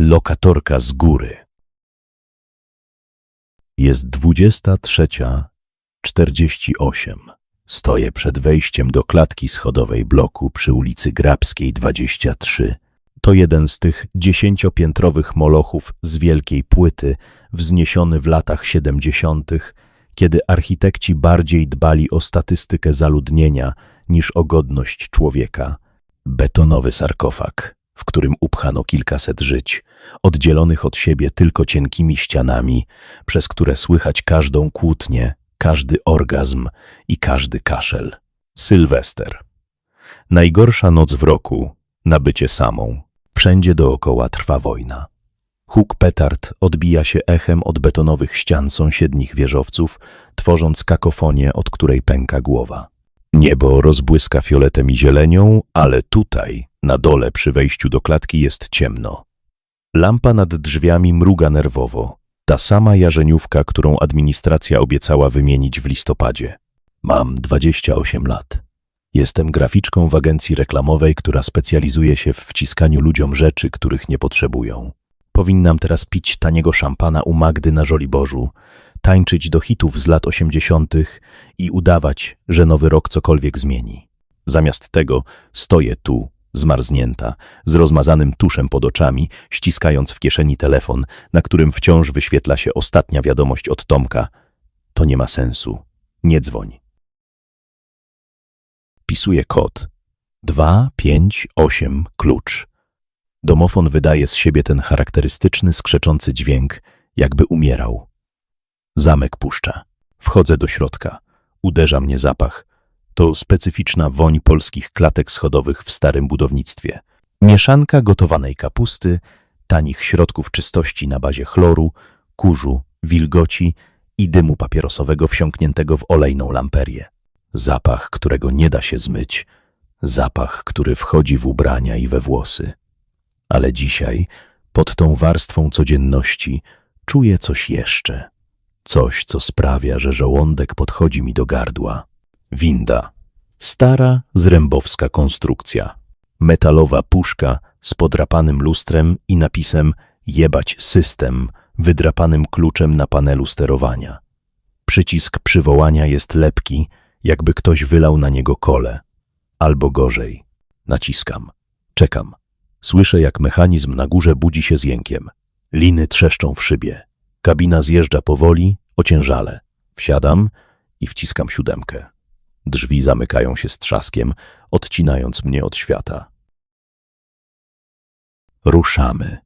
Lokatorka z góry. Jest dwudziesta trzecia, czterdzieści osiem. Stoję przed wejściem do klatki schodowej bloku przy ulicy Grabskiej 23. To jeden z tych dziesięciopiętrowych molochów z wielkiej płyty, wzniesiony w latach siedemdziesiątych, kiedy architekci bardziej dbali o statystykę zaludnienia niż o godność człowieka. Betonowy sarkofag, w którym upchano kilkaset żyć, oddzielonych od siebie tylko cienkimi ścianami, przez które słychać każdą kłótnię, każdy orgazm i każdy kaszel. Sylwester. Najgorsza noc w roku, na bycie samą. Wszędzie dookoła trwa wojna. Huk petard odbija się echem od betonowych ścian sąsiednich wieżowców, tworząc kakofonię, od której pęka głowa. Niebo rozbłyska fioletem i zielenią, ale tutaj, na dole przy wejściu do klatki jest ciemno. Lampa nad drzwiami mruga nerwowo. Ta sama jarzeniówka, którą administracja obiecała wymienić w listopadzie. Mam 28 lat. Jestem graficzką w agencji reklamowej, która specjalizuje się w wciskaniu ludziom rzeczy, których nie potrzebują. Powinnam teraz pić taniego szampana u Magdy na Żoliborzu, tańczyć do hitów z lat osiemdziesiątych i udawać, że nowy rok cokolwiek zmieni. Zamiast tego stoję tu, zmarznięta, z rozmazanym tuszem pod oczami, ściskając w kieszeni telefon, na którym wciąż wyświetla się ostatnia wiadomość od Tomka. To nie ma sensu. Nie dzwoń. Pisuję kod. 2, 5, 8, klucz. Domofon wydaje z siebie ten charakterystyczny, skrzeczący dźwięk, jakby umierał. Zamek puszcza. Wchodzę do środka. Uderza mnie zapach. To specyficzna woń polskich klatek schodowych w starym budownictwie. Mieszanka gotowanej kapusty, tanich środków czystości na bazie chloru, kurzu, wilgoci i dymu papierosowego wsiąkniętego w olejną lamperię. Zapach, którego nie da się zmyć. Zapach, który wchodzi w ubrania i we włosy. Ale dzisiaj, pod tą warstwą codzienności, czuję coś jeszcze. Coś, co sprawia, że żołądek podchodzi mi do gardła. Winda. Stara, zrębowska konstrukcja. Metalowa puszka z podrapanym lustrem i napisem jebać system, wydrapanym kluczem na panelu sterowania. Przycisk przywołania jest lepki, jakby ktoś wylał na niego kole. Albo gorzej. Naciskam. Czekam. Słyszę, jak mechanizm na górze budzi się z jękiem. Liny trzeszczą w szybie. Kabina zjeżdża powoli, ociężale. Wsiadam i wciskam siódemkę. Drzwi zamykają się z trzaskiem, odcinając mnie od świata. Ruszamy.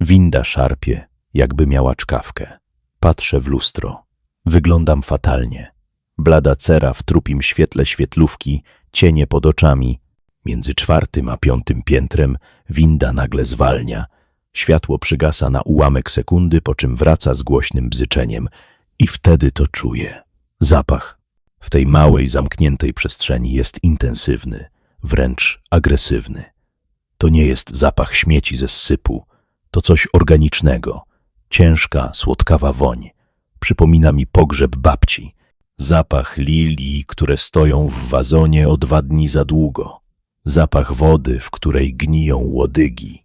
Winda szarpie, jakby miała czkawkę. Patrzę w lustro. Wyglądam fatalnie. Blada cera w trupim świetle świetlówki, cienie pod oczami. Między czwartym a piątym piętrem winda nagle zwalnia. Światło przygasa na ułamek sekundy, po czym wraca z głośnym bzyczeniem. I wtedy to czuję. Zapach w tej małej, zamkniętej przestrzeni jest intensywny, wręcz agresywny. To nie jest zapach śmieci ze sypu, to coś organicznego, ciężka, słodkawa woń. Przypomina mi pogrzeb babci, zapach lilii, które stoją w wazonie o dwa dni za długo, zapach wody, w której gniją łodygi.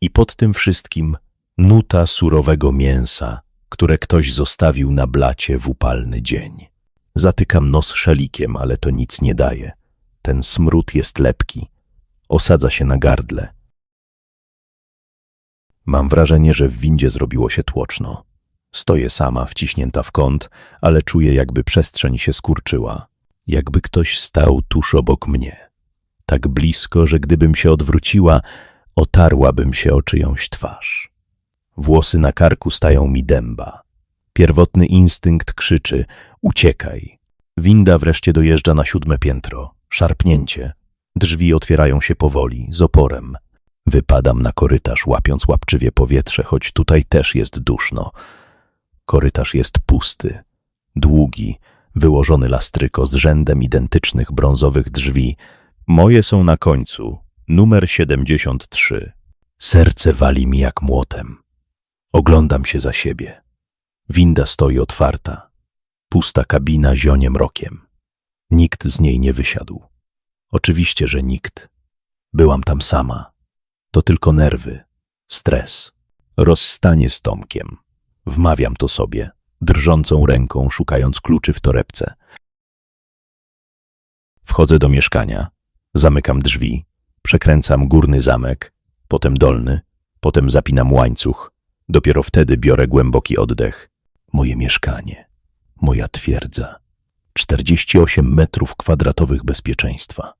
I pod tym wszystkim nuta surowego mięsa, które ktoś zostawił na blacie w upalny dzień. Zatykam nos szalikiem, ale to nic nie daje. Ten smród jest lepki. Osadza się na gardle. Mam wrażenie, że w windzie zrobiło się tłoczno. Stoję sama, wciśnięta w kąt, ale czuję, jakby przestrzeń się skurczyła. Jakby ktoś stał tuż obok mnie. Tak blisko, że gdybym się odwróciła, otarłabym się o czyjąś twarz. Włosy na karku stają mi dęba. Pierwotny instynkt krzyczy – uciekaj. Winda wreszcie dojeżdża na siódme piętro. Szarpnięcie. Drzwi otwierają się powoli, z oporem. Wypadam na korytarz, łapiąc łapczywie powietrze, choć tutaj też jest duszno. Korytarz jest pusty, długi, wyłożony lastryko z rzędem identycznych brązowych drzwi. Moje są na końcu, numer 73. Serce wali mi jak młotem. Oglądam się za siebie. Winda stoi otwarta. Pusta kabina zionie mrokiem. Nikt z niej nie wysiadł. Oczywiście, że nikt. Byłam tam sama. To tylko nerwy, stres. Rozstanie z Tomkiem. Wmawiam to sobie, drżącą ręką szukając kluczy w torebce. Wchodzę do mieszkania, zamykam drzwi, przekręcam górny zamek, potem dolny, potem zapinam łańcuch. Dopiero wtedy biorę głęboki oddech. Moje mieszkanie, moja twierdza. 48 metrów kwadratowych bezpieczeństwa.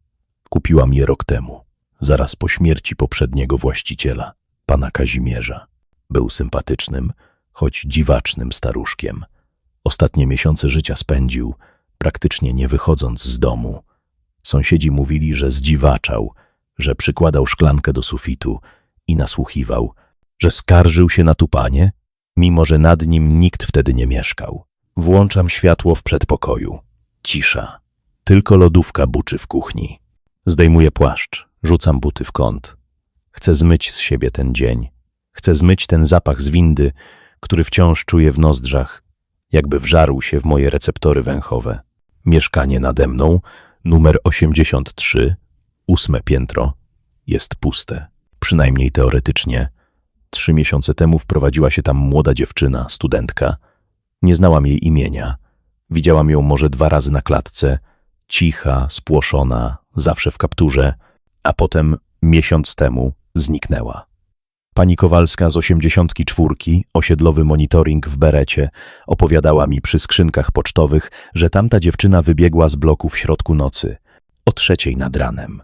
Kupiłam je rok temu, zaraz po śmierci poprzedniego właściciela, pana Kazimierza. Był sympatycznym, choć dziwacznym staruszkiem. Ostatnie miesiące życia spędził, praktycznie nie wychodząc z domu. Sąsiedzi mówili, że zdziwaczał, że przykładał szklankę do sufitu i nasłuchiwał, że skarżył się na tupanie, mimo że nad nim nikt wtedy nie mieszkał. Włączam światło w przedpokoju. Cisza. Tylko lodówka buczy w kuchni. Zdejmuję płaszcz, rzucam buty w kąt. Chcę zmyć z siebie ten dzień. Chcę zmyć ten zapach z windy, który wciąż czuję w nozdrzach, jakby wżarł się w moje receptory węchowe. Mieszkanie nade mną, numer 83, ósme piętro, jest puste. Przynajmniej teoretycznie. Trzy miesiące temu wprowadziła się tam młoda dziewczyna, studentka. Nie znałam jej imienia. Widziałam ją może dwa razy na klatce, cicha, spłoszona, zawsze w kapturze, a potem miesiąc temu zniknęła. Pani Kowalska z 84, osiedlowy monitoring w Berecie, opowiadała mi przy skrzynkach pocztowych, że tamta dziewczyna wybiegła z bloku w środku nocy, o trzeciej nad ranem.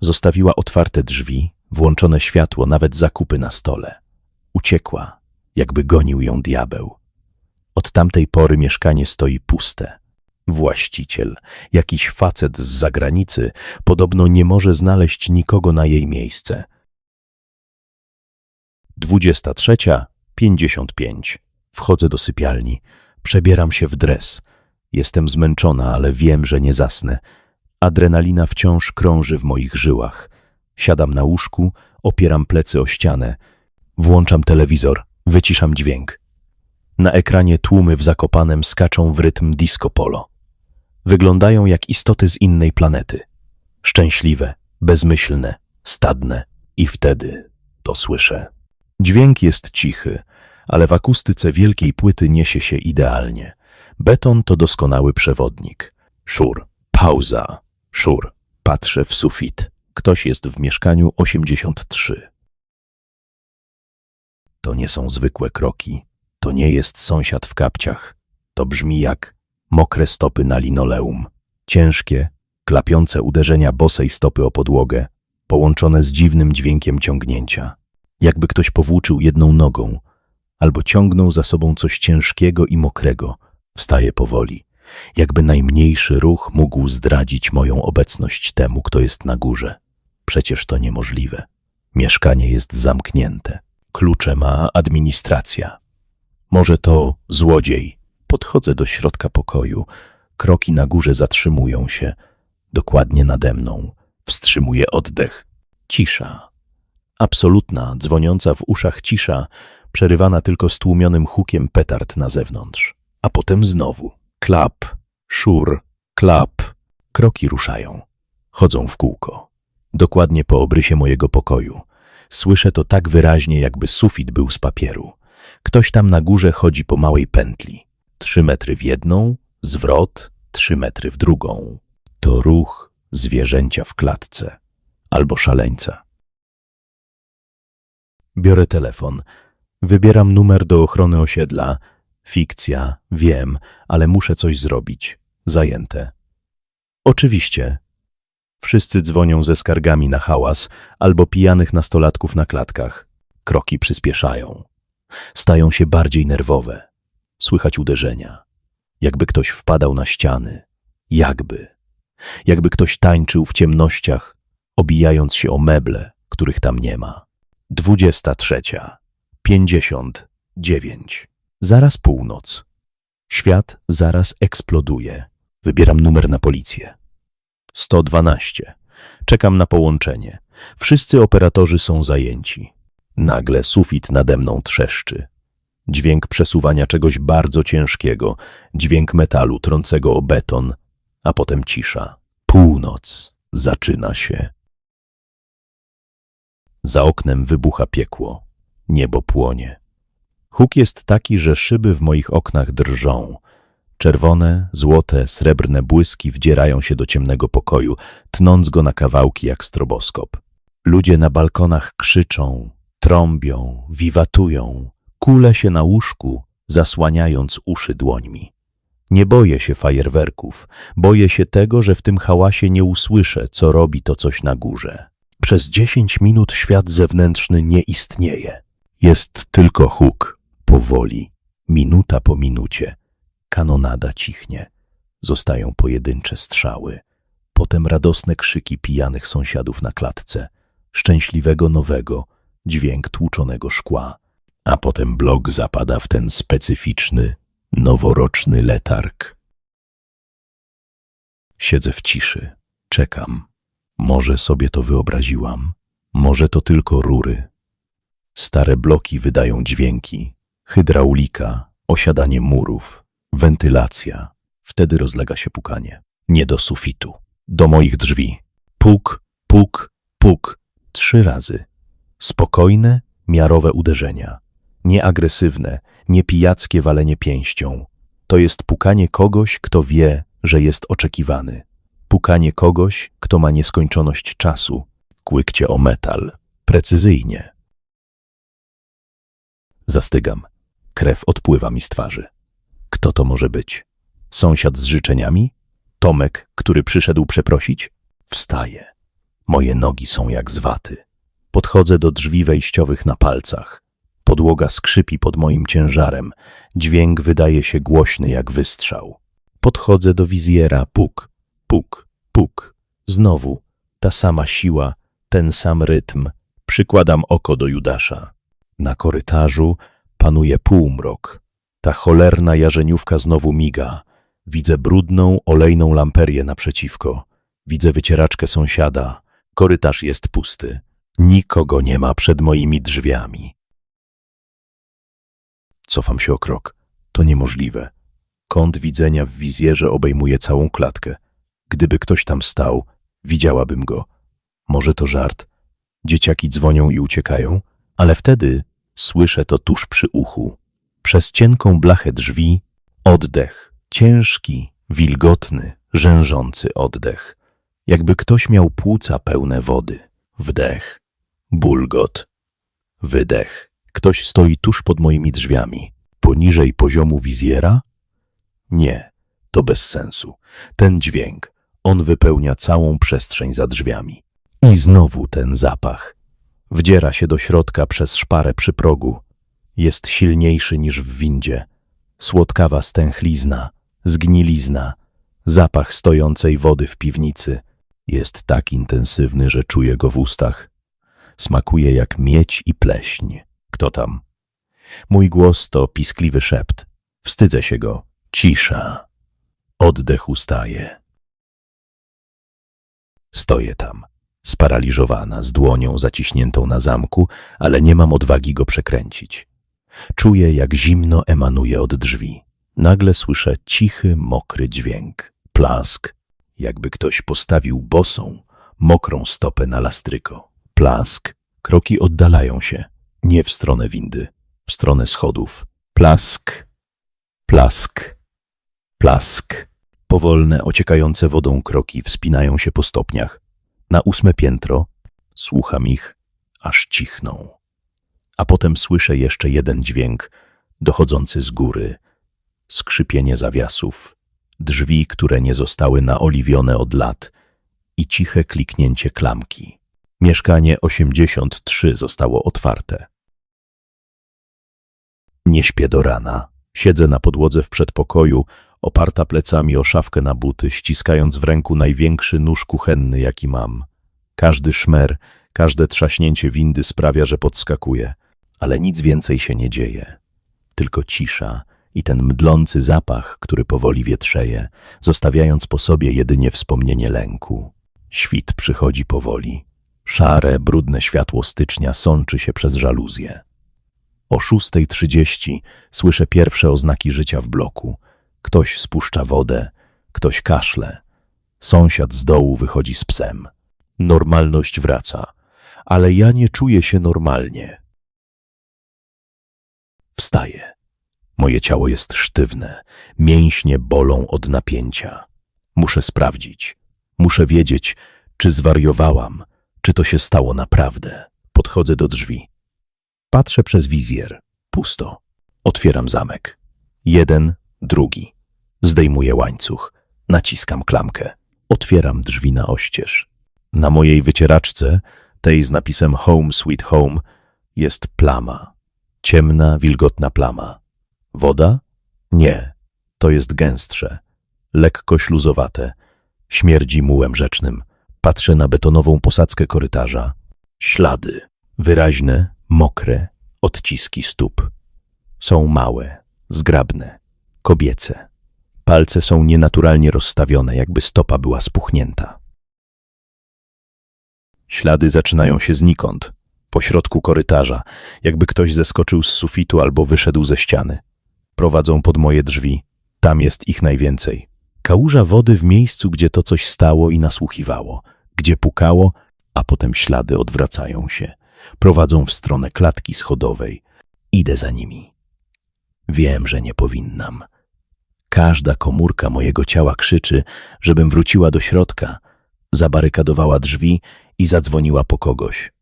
Zostawiła otwarte drzwi, włączone światło, nawet zakupy na stole. Uciekła, jakby gonił ją diabeł. Od tamtej pory mieszkanie stoi puste. Właściciel, jakiś facet z zagranicy, podobno nie może znaleźć nikogo na jej miejsce. 23.55. Wchodzę do sypialni. Przebieram się w dres. Jestem zmęczona, ale wiem, że nie zasnę. Adrenalina wciąż krąży w moich żyłach. Siadam na łóżku, opieram plecy o ścianę. Włączam telewizor, wyciszam dźwięk. Na ekranie tłumy w Zakopanem skaczą w rytm disco polo. Wyglądają jak istoty z innej planety. Szczęśliwe, bezmyślne, stadne. I wtedy to słyszę. Dźwięk jest cichy, ale w akustyce wielkiej płyty niesie się idealnie. Beton to doskonały przewodnik. Szur, pauza, szur. Patrzę w sufit. Ktoś jest w mieszkaniu 83. To nie są zwykłe kroki. To nie jest sąsiad w kapciach. To brzmi jak mokre stopy na linoleum. Ciężkie, klapiące uderzenia bosej stopy o podłogę, połączone z dziwnym dźwiękiem ciągnięcia. Jakby ktoś powłóczył jedną nogą, albo ciągnął za sobą coś ciężkiego i mokrego. Wstaje powoli. Jakby najmniejszy ruch mógł zdradzić moją obecność temu, kto jest na górze. Przecież to niemożliwe. Mieszkanie jest zamknięte. Klucze ma administracja. Może to złodziej. Podchodzę do środka pokoju. Kroki na górze zatrzymują się. Dokładnie nade mną. Oddech. Cisza. Absolutna, dzwoniąca w uszach cisza, przerywana tylko stłumionym hukiem petard na zewnątrz. A potem znowu. Klap, szur, klap. Kroki ruszają. Chodzą w kółko. Dokładnie po obrysie mojego pokoju. Słyszę to tak wyraźnie, jakby sufit był z papieru. Ktoś tam na górze chodzi po małej pętli. Trzy metry w jedną, zwrot, trzy metry w drugą. To ruch zwierzęcia w klatce albo szaleńca. Biorę telefon. Wybieram numer do ochrony osiedla. Fikcja, wiem, ale muszę coś zrobić. Zajęte. Oczywiście. Wszyscy dzwonią ze skargami na hałas albo pijanych nastolatków na klatkach. Kroki przyspieszają. Stają się bardziej nerwowe. Słychać uderzenia. Jakby ktoś wpadał na ściany. Jakby. Jakby ktoś tańczył w ciemnościach, obijając się o meble, których tam nie ma. Dwudziesta trzecia. Pięćdziesiąt dziewięć. Zaraz północ. Świat zaraz eksploduje. Wybieram numer na policję. 112. Czekam na połączenie. Wszyscy operatorzy są zajęci. Nagle sufit nade mną trzeszczy. Dźwięk przesuwania czegoś bardzo ciężkiego, dźwięk metalu trącego o beton, a potem cisza. Północ zaczyna się. Za oknem wybucha piekło. Niebo płonie. Huk jest taki, że szyby w moich oknach drżą. Czerwone, złote, srebrne błyski wdzierają się do ciemnego pokoju, tnąc go na kawałki jak stroboskop. Ludzie na balkonach krzyczą, trąbią, wiwatują, kule się na łóżku, zasłaniając uszy dłońmi. Nie boję się fajerwerków, boję się tego, że w tym hałasie nie usłyszę, co robi to coś na górze. Przez dziesięć minut świat zewnętrzny nie istnieje. Jest tylko huk, powoli, minuta po minucie. Kanonada cichnie. Zostają pojedyncze strzały. Potem radosne krzyki pijanych sąsiadów na klatce. Szczęśliwego nowego, dźwięk tłuczonego szkła. A potem blok zapada w ten specyficzny, noworoczny letarg. Siedzę w ciszy, czekam. Może sobie to wyobraziłam, może to tylko rury. Stare bloki wydają dźwięki, hydraulika, osiadanie murów, wentylacja. Wtedy rozlega się pukanie. Nie do sufitu, do moich drzwi. Puk, puk, puk. Trzy razy. Spokojne, miarowe uderzenia. Nieagresywne, niepijackie walenie pięścią. To jest pukanie kogoś, kto wie, że jest oczekiwany. Pukanie kogoś, kto ma nieskończoność czasu. Kłykcie o metal. Precyzyjnie. Zastygam. Krew odpływa mi z twarzy. Kto to może być? Sąsiad z życzeniami? Tomek, który przyszedł przeprosić? Wstaję. Moje nogi są jak z waty. Podchodzę do drzwi wejściowych na palcach. Podłoga skrzypi pod moim ciężarem. Dźwięk wydaje się głośny jak wystrzał. Podchodzę do wizjera. Puk, puk, puk. Znowu ta sama siła, ten sam rytm. Przykładam oko do Judasza. Na korytarzu panuje półmrok. Ta cholerna jarzeniówka znowu miga. Widzę brudną, olejną lamperię naprzeciwko. Widzę wycieraczkę sąsiada. Korytarz jest pusty. Nikogo nie ma przed moimi drzwiami. Cofam się o krok. To niemożliwe. Kąt widzenia w wizjerze obejmuje całą klatkę. Gdyby ktoś tam stał, widziałabym go. Może to żart. Dzieciaki dzwonią i uciekają, ale wtedy słyszę to tuż przy uchu. Przez cienką blachę drzwi oddech, ciężki, wilgotny, rzężący oddech. Jakby ktoś miał płuca pełne wody. Wdech, bulgot, wydech. Ktoś stoi tuż pod moimi drzwiami. Poniżej poziomu wizjera? Nie, to bez sensu. Ten dźwięk, on wypełnia całą przestrzeń za drzwiami. I znowu ten zapach. Wdziera się do środka przez szparę przy progu. Jest silniejszy niż w windzie. Słodkawa stęchlizna, zgnilizna, zapach stojącej wody w piwnicy. Jest tak intensywny, że czuję go w ustach. Smakuje jak miedź i pleśń. Kto tam? Mój głos to piskliwy szept. Wstydzę się go. Cisza. Oddech ustaje. Stoję tam, sparaliżowana, z dłonią zaciśniętą na zamku, ale nie mam odwagi go przekręcić. Czuję, jak zimno emanuje od drzwi. Nagle słyszę cichy, mokry dźwięk. Plask, jakby ktoś postawił bosą, mokrą stopę na lastryko. Plask. Kroki oddalają się. Nie w stronę windy, w stronę schodów. Plask. Plask. Plask. Powolne, ociekające wodą kroki wspinają się po stopniach. Na ósme piętro słucham ich, aż cichną. A potem słyszę jeszcze jeden dźwięk, dochodzący z góry. Skrzypienie zawiasów, drzwi, które nie zostały naoliwione od lat i ciche kliknięcie klamki. Mieszkanie 83 zostało otwarte. Nie śpię do rana. Siedzę na podłodze w przedpokoju, oparta plecami o szafkę na buty, ściskając w ręku największy nóż kuchenny, jaki mam. Każdy szmer, każde trzaśnięcie windy sprawia, że podskakuje, ale nic więcej się nie dzieje. Tylko cisza i ten mdlący zapach, który powoli wietrzeje, zostawiając po sobie jedynie wspomnienie lęku. Świt przychodzi powoli. Szare, brudne światło stycznia sączy się przez żaluzję. O 6.30 słyszę pierwsze oznaki życia w bloku. Ktoś spuszcza wodę, ktoś kaszle. Sąsiad z dołu wychodzi z psem. Normalność wraca, ale ja nie czuję się normalnie. wstaję. Moje ciało jest sztywne, mięśnie bolą od napięcia. Muszę sprawdzić. Muszę wiedzieć, czy zwariowałam, czy to się stało naprawdę. Podchodzę do drzwi. Patrzę przez wizjer. Pusto. Otwieram zamek. Jeden, drugi. Zdejmuję łańcuch. Naciskam klamkę. Otwieram drzwi na oścież. Na mojej wycieraczce, tej z napisem Home Sweet Home, jest plama. Ciemna, wilgotna plama. Woda? Nie. To jest gęstsze. Lekko śluzowate. Śmierdzi mułem rzecznym. Patrzę na betonową posadzkę korytarza. Ślady. Wyraźne, mokre, odciski stóp. Są małe, zgrabne, kobiece. Palce są nienaturalnie rozstawione, jakby stopa była spuchnięta. Ślady zaczynają się znikąd, po środku korytarza, jakby ktoś zeskoczył z sufitu albo wyszedł ze ściany. Prowadzą pod moje drzwi. Tam jest ich najwięcej. Kałuża wody w miejscu, gdzie to coś stało i nasłuchiwało, gdzie pukało, a potem ślady odwracają się. Prowadzą w stronę klatki schodowej. Idę za nimi. Wiem, że nie powinnam. Każda komórka mojego ciała krzyczy, żebym wróciła do środka, zabarykadowała drzwi i zadzwoniła po kogoś.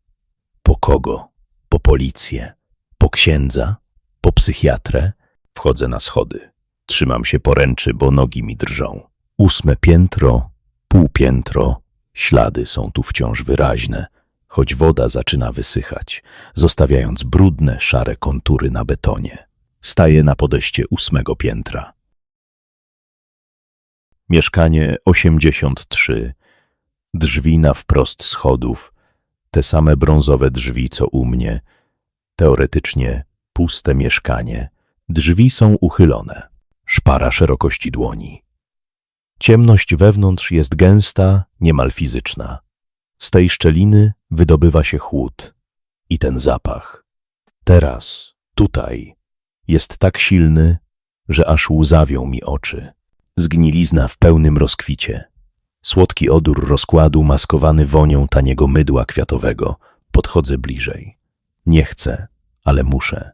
Po kogo? Po policję? Po księdza? Po psychiatrę? Wchodzę na schody. Trzymam się poręczy, bo nogi mi drżą. Ósme piętro, półpiętro. Ślady są tu wciąż wyraźne, choć woda zaczyna wysychać, zostawiając brudne, szare kontury na betonie. Staję na podejście ósmego piętra. Mieszkanie 83. Drzwi na wprost schodów. Te same brązowe drzwi, co u mnie. Teoretycznie puste mieszkanie. Drzwi są uchylone. Szpara szerokości dłoni. Ciemność wewnątrz jest gęsta, niemal fizyczna. Z tej szczeliny wydobywa się chłód i ten zapach. Teraz, tutaj, jest tak silny, że aż łzawią mi oczy. Zgnilizna w pełnym rozkwicie. Słodki odór rozkładu maskowany wonią taniego mydła kwiatowego. Podchodzę bliżej. Nie chcę, ale muszę.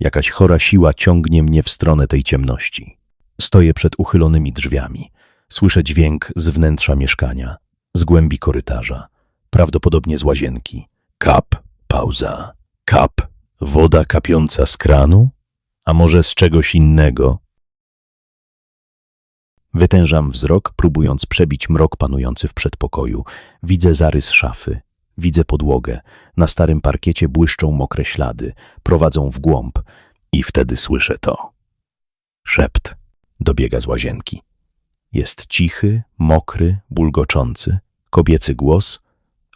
Jakaś chora siła ciągnie mnie w stronę tej ciemności. Stoję przed uchylonymi drzwiami. Słyszę dźwięk z wnętrza mieszkania, z głębi korytarza, prawdopodobnie z łazienki. Kap, pauza. Kap, woda kapiąca z kranu? A może z czegoś innego? Wytężam wzrok, próbując przebić mrok panujący w przedpokoju. Widzę zarys szafy, widzę podłogę. Na starym parkiecie błyszczą mokre ślady, prowadzą w głąb i wtedy słyszę to. Szept dobiega z łazienki. Jest cichy, mokry, bulgoczący, kobiecy głos,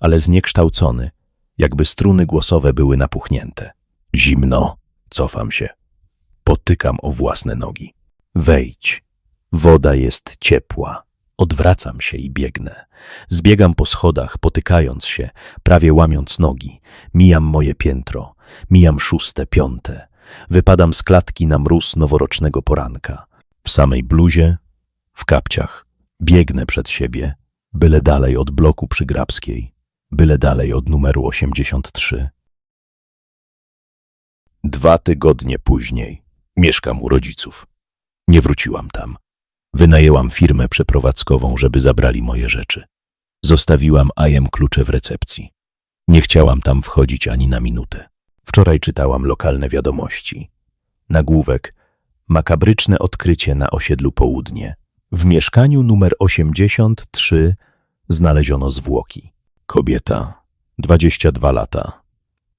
ale zniekształcony, jakby struny głosowe były napuchnięte. Zimno, cofam się. Potykam o własne nogi. Wejdź. Woda jest ciepła. Odwracam się i biegnę. Zbiegam po schodach, potykając się, prawie łamiąc nogi. Mijam moje piętro, mijam szóste, piąte. Wypadam z klatki na mróz noworocznego poranka. W samej bluzie, w kapciach. Biegnę przed siebie, byle dalej od bloku przy Grabskiej, byle dalej od numeru 83. Dwa tygodnie później mieszkam u rodziców. Nie wróciłam tam. Wynajęłam firmę przeprowadzkową, żeby zabrali moje rzeczy. Zostawiłam ajem klucze w recepcji. Nie chciałam tam wchodzić ani na minutę. Wczoraj czytałam lokalne wiadomości. Nagłówek Makabryczne odkrycie na osiedlu Południe. W mieszkaniu numer 83 znaleziono zwłoki. Kobieta, 22 lata.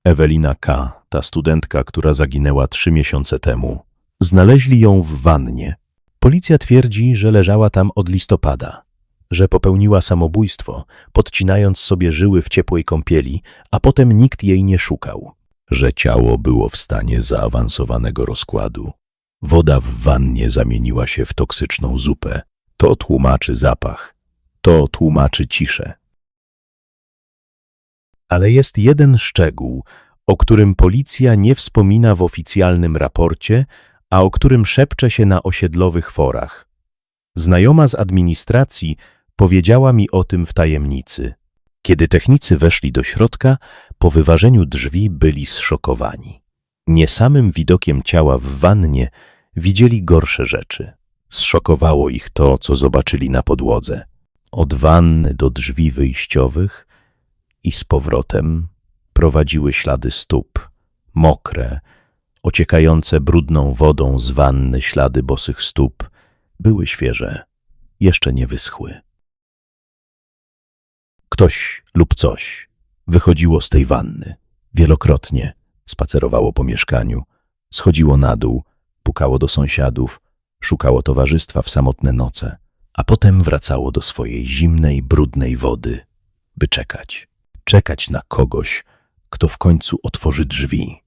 Ewelina K., ta studentka, która zaginęła trzy miesiące temu. Znaleźli ją w wannie. Policja twierdzi, że leżała tam od listopada, że popełniła samobójstwo, podcinając sobie żyły w ciepłej kąpieli, a potem nikt jej nie szukał, że ciało było w stanie zaawansowanego rozkładu. Woda w wannie zamieniła się w toksyczną zupę. To tłumaczy zapach, to tłumaczy ciszę. Ale jest jeden szczegół, o którym policja nie wspomina w oficjalnym raporcie, a o którym szepcze się na osiedlowych forach. Znajoma z administracji powiedziała mi o tym w tajemnicy. Kiedy technicy weszli do środka, po wyważeniu drzwi byli zszokowani. Nie samym widokiem ciała w wannie widzieli gorsze rzeczy. Zszokowało ich to, co zobaczyli na podłodze. Od wanny do drzwi wyjściowych i z powrotem prowadziły ślady stóp, mokre, ociekające brudną wodą z wanny ślady bosych stóp były świeże, jeszcze nie wyschły. Ktoś lub coś wychodziło z tej wanny. Wielokrotnie spacerowało po mieszkaniu, schodziło na dół, pukało do sąsiadów, szukało towarzystwa w samotne noce, a potem wracało do swojej zimnej, brudnej wody, by czekać. Czekać na kogoś, kto w końcu otworzy drzwi.